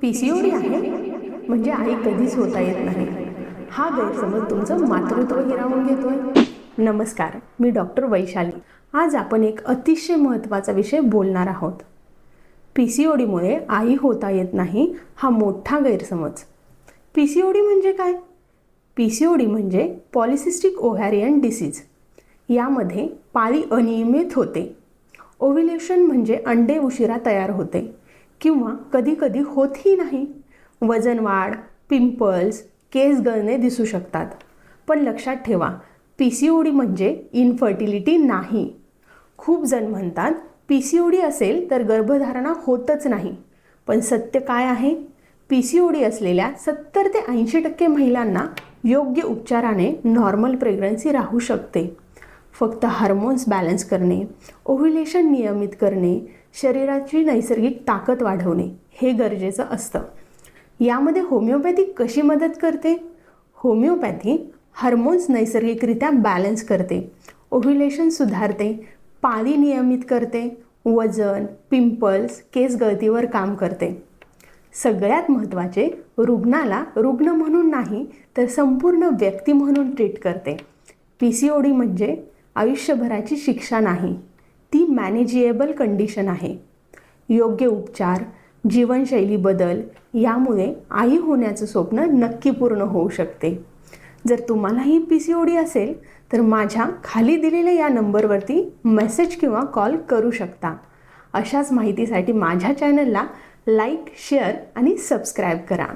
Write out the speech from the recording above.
P C O D आहे? म्हणजे आई कधीच होता येत नाही. हा गैरसमज तुमचं मातृत्व हिरावून घेतोय. नमस्कार मी डॉक्टर वैशाली. आज आपण एक अतिशय महत्त्वाचा विषय बोलणार आहोत. पी सी ओ डीमुळे आई होता येत नाही हा मोठा गैरसमज. पी सी ओ डी म्हणजे काय? पी सी ओ डी म्हणजे पॉलिसिस्टिक ओव्हॅरियन डिसीज यामध्ये पाळी अनियमित होते. ओव्हिलेशन म्हणजे अंडे उशिरा तयार होते. किंवा कधीकधी होतही नाही. वजन वाढ पिंपल्स केस गळणे दिसू शकतात. पण लक्षात ठेवा पी सी ओ डी म्हणजे इनफर्टिलिटी नाही. खूप जण म्हणतात पी सी ओ डी असेल तर गर्भधारणा होतच नाही. पण सत्य काय आहे? पी सी ओ डी असलेल्या सत्तर ते ऐंशी टक्के महिलांना योग्य उपचाराने नॉर्मल प्रेग्नन्सी राहू शकते. फक्त हार्मोन्स बॅलन्स करणे ओव्ह्युलेशन नियमित करणे शरीराची नैसर्गिक ताकद वाढवणे हे गरजेचं असतं. यामध्ये होमिओपॅथी कशी मदत करते? होमिओपॅथी हार्मोन्स नैसर्गिकरित्या बॅलन्स करते ओव्ह्युलेशन सुधारते पाळी नियमित करते वजन पिंपल्स केस गळतीवर काम करते. सगळ्यात महत्त्वाचे रुग्णाला रुग्ण म्हणून नाही तर संपूर्ण व्यक्ती म्हणून ट्रीट करते. पी सी ओ डी म्हणजे आयुष्यभराची शिक्षा नाही. ती मॅनेजिएबल कंडिशन आहे. योग्य उपचार जीवनशैली बदल यामुळे आई होण्याचं स्वप्न नक्की पूर्ण होऊ शकते. जर तुम्हालाही पी सी ओ डी असेल तर माझ्या खाली दिलेल्या या नंबरवरती मेसेज किंवा कॉल करू शकता. अशाच माहितीसाठी माझ्या चॅनलला लाईक शेअर आणि सबस्क्राईब करा.